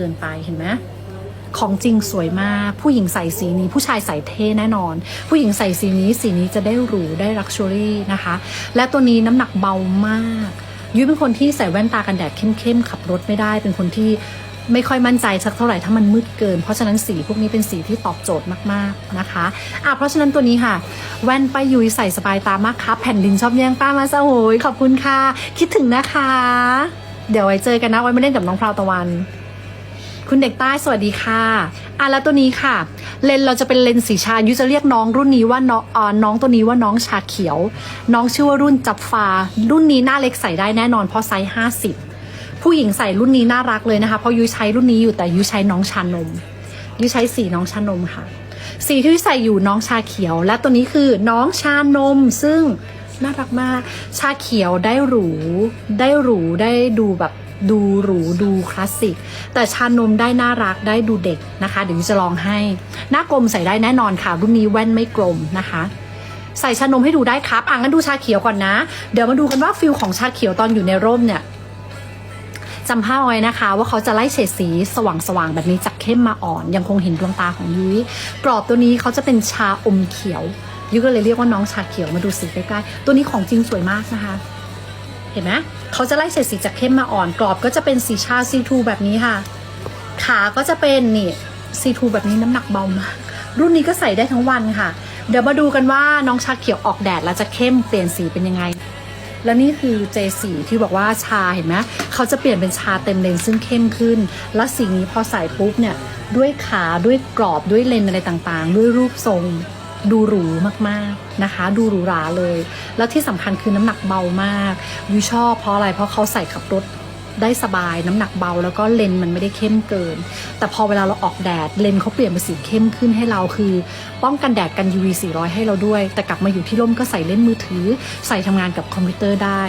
เกินไปเห็นไหมของจริงสวยมากผู้หญิงใส่สีนี้ ผู้ชายใส่เท่แน่นอน ผู้หญิงใส่สีนี้สีนี้จะได้หรูได้ลักชัวรี่นะคะ และตัวนี้น้ำหนักเบามากยุ้ยเป็นคนที่ใส่แว่นตากันแดดเข้มๆขับรถไม่ได้ เป็นคนที่ไม่ค่อยมั่นใจสักเท่าไหร่ถ้ามันมืดเกิน เพราะฉะนั้นสีพวกนี้เป็นสีที่ตอบโจทย์มากๆนะคะอะเพราะฉะนั้นตัวนี้ค่ะ แว่นป้ายุ้ยใส่สบายตามากครับแผ่นดินชอบแย่งป้ามาซะโหยขอบคุณค่ะ คิดถึงนะคะ เดี๋ยวไว้เจอกันนะไว้มาเล่นกับน้องพราวตะวัน คุณเด็กใต้สวัสดีค่ะอะแล้วตัวนี้ค่ะ เลนเราจะเป็นเลนสีชายุจะเรียกน้องรุ่นนี้ว่าน้องอ่าน้องตัวนี้ว่าน้องชาเขียว น้องชื่อว่ารุ่นจับฟ้ารุ่นนี้หน้าเล็กใส่ได้แน่นอนเพราะไซส์ห้าสิบผู้หญิงใส่รุ่นนี้น่ารักเลยนะคะ เพราะยุ้ยใช้รุ่นนี้อยู่แต่ยุ้ยใช้น้องชานมยุ้ยใช้สีน้องชานมค่ะ สีที่ยูใส่อยู่น้องชาเขียว และตัวนี้คือน้องชานม ซึ่งน่ารักมาก ชาเขียวได้หรู ได้หรูได้ดูแบบ ดูหรูดูคลาสสิก แต่ชานมได้น่ารักได้ดูเด็กนะคะ เดี๋ยวยุ้ยจะลองให้ หน้ากลมใส่ได้แน่นอนค่ะ รุ่นนี้แว่นไม่กลมนะคะ ใส่ชานมให้ดูได้ครับอะงั้นดูชาเขียวก่อนนะ เดี๋ยวมาดูกันว่าฟิลของชาเขียวตอนอยู่ในร่มเนี่ยจำภาพเอาไว้นะคะ ว่าเขาจะไล่เฉดสีสว่างๆแบบนี้จากเข้มมาอ่อน ยังคงเห็นดวงตาของยุ้ยกรอบตัวนี้เขาจะเป็นชาอมเขียวยุ้ยก็เลยเรียกว่าน้องชาเขียวมาดูสีใกล้ๆตัวนี้ของจริงสวยมากนะคะ เห็นไหมเขาจะไล่เฉดสีจากเข้มมาอ่อนกรอบ ก็จะเป็นสีชาซีทูแบบนี้ค่ะ ขาก็จะเป็นนี่ซีทูแบบนี้น้ำหนักเบามากรุ่นนี้ก็ใส่ได้ทั้งวันค่ะ เดี๋ยวมาดูกันว่าน้องชาเขียวออกแดดแล้วจะเข้มเปลี่ยนสีเป็นยังไง แล้วนี่คือเจสีที่บอกว่าชาเห็นไหมเขาจะเปลี่ยนเป็นชาเต็มเลนซึ่งเข้มขึ้น แล้วสีนี้พอใส่ปุ๊บเนี่ยด้วยขาด้วยกรอบด้วยเลนอะไรต่างๆ ด้วยรูปทรง ดูหรูมากๆนะคะ ดูหรูหราเลย แล้วที่สำคัญคือน้ำหนักเบามากวิชอบเพราะอะไรเพราะเขาใส่ขับรถได้สบายน้ำหนักเบาแล้วก็เลนมันไม่ได้เข้มเกิน แต่พอเวลาเราออกแดดเลนเขาเปลี่ยนเป็นสีเข้มขึ้นให้เราคือ ป้องกันแดดกัน UV 400 ให้เราด้วย แต่กลับมาอยู่ที่ร่มก็ใส่เล่นมือถือ ใส่ทำงานกับคอมพิวเตอร์ได้